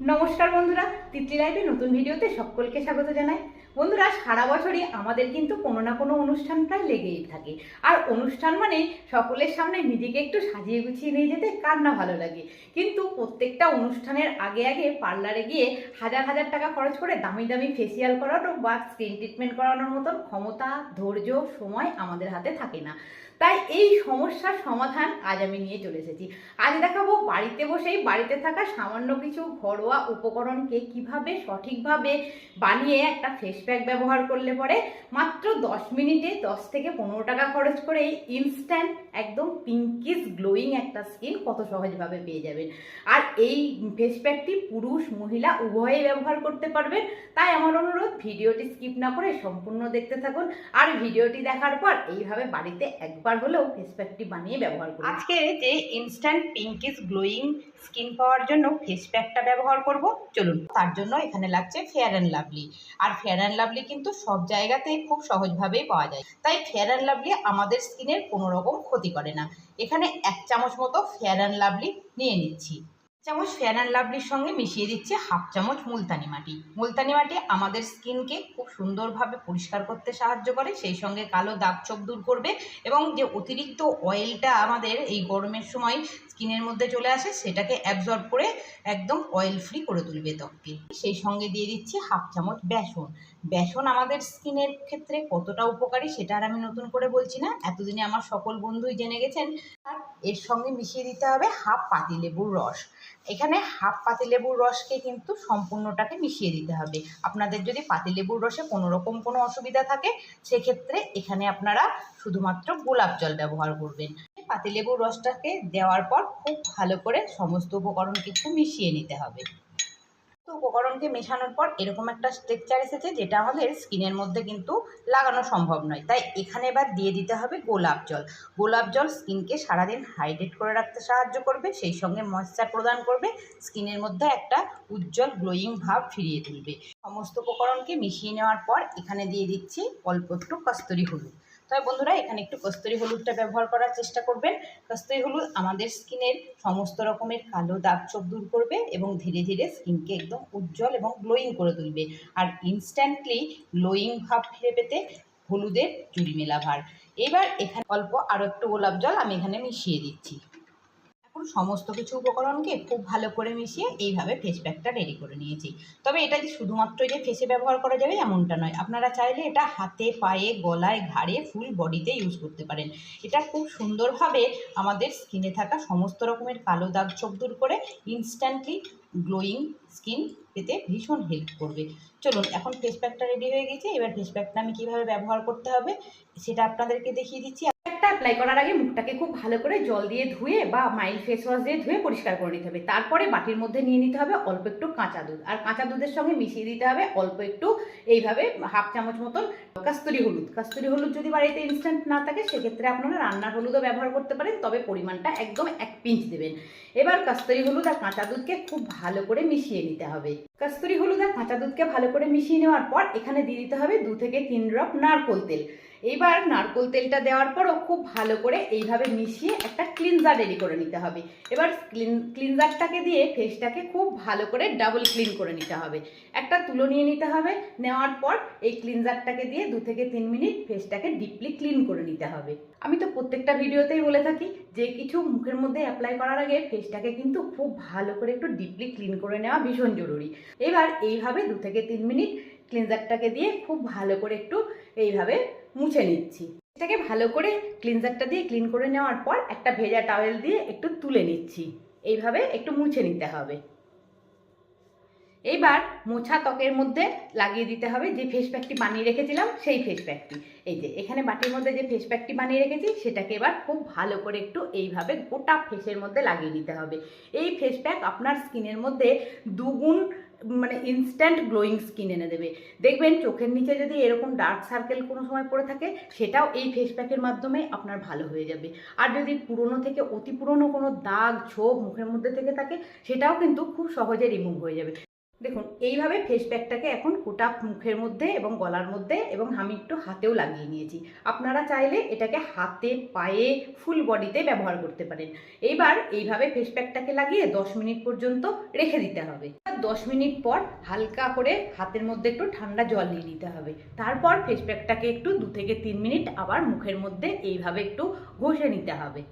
নমস্কার বন্ধুরা, তিতলি লাইভে নতুন ভিডিওতে সকলকে স্বাগত জানাই। বন্ধুরা, সারা বছরই আমাদের কিন্তু কোনো না কোনো অনুষ্ঠান প্রায় লেগেই থাকে। আর অনুষ্ঠান মানে সকলের সামনে নিজেকে একটু সাজিয়ে গুছিয়ে নিয়ে যেতে কার না ভালো লাগে। কিন্তু প্রত্যেকটা অনুষ্ঠানের আগে আগে পার্লারে গিয়ে হাজার হাজার টাকা খরচ করে দামি দামি ফেসিয়াল করানো বা স্কিন ট্রিটমেন্ট করানোর মতন ক্ষমতা, ধৈর্য, সময় আমাদের হাতে থাকে না। তাই এই সমস্যার সমাধান আজ আমি নিয়ে চলে এসেছি। আজ দেখাবো বাড়িতে বসেই বাড়িতে থাকা সামান্য কিছু ঘরোয়া উপকরণকে কীভাবে সঠিকভাবে বানিয়ে একটা ফেস প্যাক ব্যবহার করলে পরে মাত্র দশ মিনিটে দশ থেকে পনেরো টাকা খরচ করে ইনস্ট্যান্ট একদম পিঙ্কিস গ্লোয়িং একটা স্কিন কত সহজভাবে পেয়ে যাবেন। আর এই ফেস প্যাকটি পুরুষ, মহিলা উভয়েই ব্যবহার করতে পারবেন। তাই আমার অনুরোধ, ভিডিওটি স্কিপ না করে সম্পূর্ণ দেখতে থাকুন। আর ভিডিওটি দেখার পর এইভাবে বাড়িতে একবার হলেও ফেস প্যাকটি বানিয়ে ব্যবহার করব আজকে যে ইনস্ট্যান্ট পিঙ্কিস গ্লোয়িং স্কিন পাওয়ার জন্য ফেস প্যাকটা ব্যবহার করব, চলুন। তার জন্য এখানে লাগছে ফেয়ার অ্যান্ড লাভলি আর ফেয়ার অ্যান্ড লাভলি কিন্তু সব জায়গাতেই খুব সহজভাবেই পাওয়া যায়। তাই ফেয়ার অ্যান্ড লাভলি আমাদের স্কিনের কোনো রকম ক্ষতি করে না। এখানে এক চামচ মতো ফেয়ার অ্যান্ড লাভলি নিয়ে নিচ্ছি। চামচ অ্যান্ড লাভলির সঙ্গে মিশিয়ে দিচ্ছি হাফ চামচ মুলতানি মাটি। মুলতানি মাটি আমাদের স্কিনকে খুব সুন্দরভাবে পরিষ্কার করতে সাহায্য করে, সেই সঙ্গে কালো দাগ ছোপ দূর করবে এবং যে অতিরিক্ত অয়েলটা আমাদের এই গরমের সময় স্কিনের মধ্যে চলে আসে, সেটাকে অ্যাবজর্ব করে একদম অয়েল ফ্রি করে তুলবে ত্বককে। সেই সঙ্গে দিয়ে দিচ্ছি হাফ চামচ বেসন। বেসন আমাদের স্কিনের ক্ষেত্রে কতটা উপকারী সেটা আর আমি নতুন করে বলছি না। এতদিনে আমার সকল বন্ধুই জেনে গেছেন আর এর সঙ্গে মিশিয়ে দিতে হবে হাফ পাতিলেবুর রস। এখানে হাফ পাতিলেবুর রসকে কিন্তু সম্পূর্ণটাকে মিশিয়ে দিতে হবে। আপনাদের যদি পাতিলেবুর রসে কোনো রকম কোনো অসুবিধা থাকে, সেক্ষেত্রে এখানে আপনারা শুধুমাত্র গোলাপ জল ব্যবহার করবেন। পাতিলেবুর রসটাকে দেওয়ার পর খুব ভালো করে সমস্ত উপকরণ কিছু মিশিয়ে নিতে হবে। তো উপকরণকে মেশানোর পর এরকম একটা স্ট্রেকচার এসেছে যেটা আমাদের স্কিনের মধ্যে কিন্তু লাগানো সম্ভব নয়। তাই এখানে এবার দিয়ে দিতে হবে গোলাপ জল। গোলাপ জল স্কিনকে সারাদিন হাইড্রেট করে রাখতে সাহায্য করবে, সেই সঙ্গে ময়েশ্চার প্রদান করবে স্কিনের মধ্যে একটা উজ্জ্বল গ্লোয়িং ভাব ফিরিয়ে তুলবে। সমস্ত উপকরণকে মিশিয়ে নেওয়ার পর এখানে দিয়ে দিচ্ছি অল্প একটু কস্তুরি হলুদ। তবে বন্ধুরা, এখানে একটু কস্তুরি হলুদটা ব্যবহার করার চেষ্টা করবেন। কস্তুরি হলুদ আমাদের স্কিনের সমস্ত রকমের কালো দাগ চোখ দূর করবে এবং ধীরে ধীরে স্কিনকে একদম উজ্জ্বল এবং গ্লোয়িং করে তুলবে। আর ইনস্ট্যান্টলি গ্লোয়িং ভাব ফিরে পেতে হলুদের চুরি মেলা ভার। এবার এখানে অল্প আরও একটু গোলাপ জল আমি এখানে মিশিয়ে দিচ্ছি। সমস্ত কিছু উপকরণকে খুব ভালো করে মিশিয়ে এইভাবে ফেস প্যাকটা রেডি করে নিয়েছি। তবে এটা যে শুধুমাত্র যে ফেসে ব্যবহার করা যাবে এমনটা নয়। আপনারা চাইলে এটা হাতে, পায়ে, গলায়, ঘাড়ে ফুল বডিতে ইউজ করতে পারেন। এটা খুব সুন্দরভাবে আমাদের স্কিনে থাকা সমস্ত রকমের কালো দাগ ছোপ দূর করে ইনস্ট্যান্টলি গ্লোয়িং স্কিন পেতে ভীষণ হেল্প করবে। চলুন, এখন ফেস প্যাকটা রেডি হয়ে গেছে। এবার ফেস প্যাকটা আমি কীভাবে ব্যবহার করতে হবে, সেটা আপনাদেরকে দেখিয়ে দিচ্ছি। প্যাকটা অ্যাপ্লাই করার আগে মুখটাকে খুব ভালো করে জল দিয়ে ধুয়ে বা মাইল্ড ফেস ওয়াশ দিয়ে ধুয়ে পরিষ্কার করে নিতে হবে। তারপরে বাটির মধ্যে নিয়ে নিতে হবে অল্প একটু কাঁচা দুধ। আর কাঁচা দুধের সঙ্গে মিশিয়ে দিতে হবে অল্প একটু এইভাবে হাফ চামচ মতন কাস্তুরি হলুদ। কাস্তুরি হলুদ যদি বাড়িতে ইনস্ট্যান্ট না থাকে, সেক্ষেত্রে আপনারা রান্নার হলুদও ব্যবহার করতে পারেন, তবে পরিমাণটা একদম এক পিঞ্চ দেবেন। এবার কাস্তুরি হলুদ আর কাঁচা দুধকে খুব ভালো করে মিশিয়ে নিতে হবে। কাস্তুরি হলুদ আর কাঁচা দুধকে ভালো করে মিশিয়ে নেওয়ার পর এখানে দিয়ে দিতে হবে দু থেকে তিন ড্রপ নারকোল তেল। এইবার নারকোল তেলটা দেওয়ার পরও খুব ভালো করে এইভাবে মিশিয়ে একটা ক্লিনজার রেডি করে নিতে হবে। এবার ক্লিন ক্লিনজারটাকে দিয়ে ফেসটাকে খুব ভালো করে ডাবল ক্লিন করে নিতে হবে। একটা তুলো নিয়ে নিতে হবে। নেওয়ার পর এই ক্লিনজারটাকে দিয়ে দু থেকে তিন মিনিট ফেসটাকে ডিপলি ক্লিন করে নিতে হবে। আমি তো প্রত্যেকটা ভিডিওতেই বলে থাকি, যে কিছু মুখের মধ্যে অ্যাপ্লাই করার আগে ফেসটাকে কিন্তু খুব ভালো করে একটু ডিপলি ক্লিন করে নেওয়া ভীষণ জরুরি। এবার এইভাবে দু থেকে তিন মিনিট ক্লিনজারটাকে দিয়ে খুব ভালো করে একটু এইভাবে মুছে নিচ্ছি। এটাকে ভালো করে ক্লিনজারটা দিয়ে ক্লিন করে নেওয়ার পর একটা ভেজা টাওয়েল দিয়ে একটু তুলে নিচ্ছি। এইভাবে একটু মুছে নিতে হবে। এইবার মোছা ত্বকের মধ্যে লাগিয়ে দিতে হবে যে ফেস প্যাকটি বানিয়ে রেখেছিলাম, সেই ফেস প্যাকটি এই যে, এখানে বাটির মধ্যে যে ফেস প্যাকটি বানিয়ে রেখেছি, সেটাকে এবার খুব ভালো করে একটু এইভাবে গোটা ফেসের মধ্যে লাগিয়ে দিতে হবে। এই ফেস প্যাক আপনার স্কিনের মধ্যে দুগুণ মানে ইনস্ট্যান্ট গ্লোয়িং স্কিন এনে দেবে। দেখবেন চোখের নিচে যদি এরকম ডার্ক সার্কেল কোনো সময় পড়ে থাকে, সেটাও এই ফেস প্যাকের মাধ্যমে আপনার ভালো হয়ে যাবে। আর যদি পুরনো থেকে অতি পুরনো কোনো দাগ, ছোপ মুখের মধ্যে থেকে থাকে, সেটাও কিন্তু খুব সহজে রিমুভ হয়ে যাবে। দেখুন, এইভাবে ফেস প্যাকটাকে এখন গোটা মুখের মধ্যে এবং গলার মধ্যে এবং আমি একটু হাতেও লাগিয়ে নিয়েছি। আপনারা চাইলে এটাকে হাতে, পায়ে ফুল বডিতে ব্যবহার করতে পারেন। এইবার এইভাবে ফেস প্যাকটাকে লাগিয়ে দশ মিনিট পর্যন্ত রেখে দিতে হবে। দশ মিনিট পর হালকা করে হাতের মধ্যে একটু ঠান্ডা জল নিয়ে নিতে হবে। তারপর ফেস প্যাকটাকে একটু দু থেকে তিন মিনিট আবার মুখের মধ্যে এইভাবে একটু ঘষে নিতে হবে।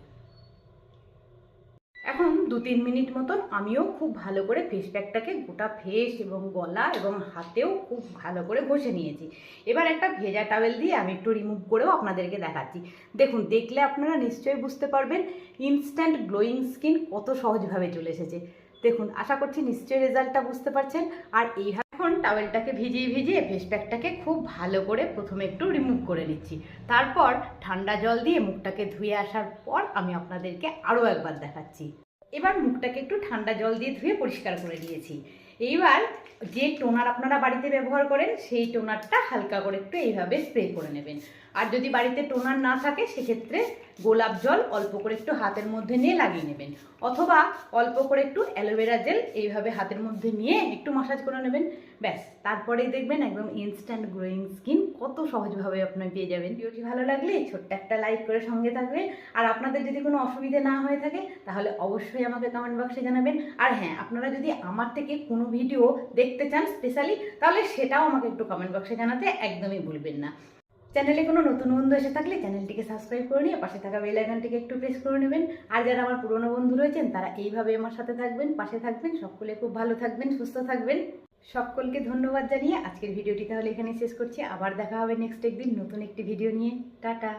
এখন দু তিন মিনিট মতন আমিও খুব ভালো করে ফেস প্যাকটাকে গোটা ফেস এবং গলা এবং হাতেও খুব ভালো করে ঘষে নিয়েছি। এবার একটা ভেজা টাওয়েল দিয়ে আমি একটু রিমুভ করেও আপনাদেরকে দেখাচ্ছি। দেখুন, দেখলে আপনারা নিশ্চয়ই বুঝতে পারবেন ইনস্ট্যান্ট গ্লোয়িং স্কিন কত সহজভাবে চলে এসেছে। দেখুন, আশা করছি নিশ্চয়ই রেজাল্টটা বুঝতে পারছেন। আর এইভাবে এখন টাওয়েলটাকে ভিজিয়ে ভিজিয়ে ফেস প্যাকটাকে খুব ভালো করে প্রথমে একটু রিমুভ করে নিচ্ছি। তারপর ঠান্ডা জল দিয়ে মুখটাকে ধুয়ে আসার পর আমি আপনাদেরকে আরও একবার দেখাচ্ছি। এবার মুখটাকে একটু ঠান্ডা জল দিয়ে ধুয়ে পরিষ্কার করে নিয়েছি এইবার যে টোনার আপনারা বাড়িতে ব্যবহার করেন, সেই টোনারটা হালকা করে একটু এইভাবে স্প্রে করে নেবেন। আর যদি বাড়িতে টোনার না থাকে, সেক্ষেত্রে গোলাপ জল অল্প করে একটু হাতের মধ্যে নিয়ে লাগিয়ে নেবেন। অথবা অল্প করে একটু অ্যালোভেরা জেল এইভাবে হাতের মধ্যে নিয়ে একটু মাসাজ করে নেবেন। ব্যাস, তারপরেই দেখবেন একদম ইনস্ট্যান্ট গ্রোয়িং স্কিন কত সহজভাবে আপনার পেয়ে যাবেন। ভিডিওটি ভালো লাগলে ছোট্ট একটা লাইক করে সঙ্গে থাকবেন। আর আপনাদের যদি কোনো অসুবিধে না হয়ে থাকে, তাহলে অবশ্যই আমাকে কমেন্ট বক্সে জানাবেন। আর হ্যাঁ আপনারা যদি আমার থেকে কোনো ভিডিও দেখতে চান স্পেশালি তাহলে সেটাও আমাকে একটু কমেন্ট বক্সে জানাতে একদমই ভুলবেন না। চ্যানেলে কোনো নতুন বন্ধু এসে থাকলে চ্যানেলটিকে সাবস্ক্রাইব করে নিয়ে পাশে থাকা বেল আইকনটিকে একটু প্রেস করে নেবেন। আর যারা আমার পুরনো বন্ধু রয়েছেন, তারা এইভাবে আমার সাথে থাকবেন, পাশে থাকবেন। সকলে খুব ভালো থাকবেন, সুস্থ থাকবেন। সকলকে ধন্যবাদ জানিয়ে আজকের ভিডিওটি তাহলে এখানে শেষ করছি। আবার দেখা হবে নেক্সট একদিন নতুন একটি ভিডিও নিয়ে। টাটা!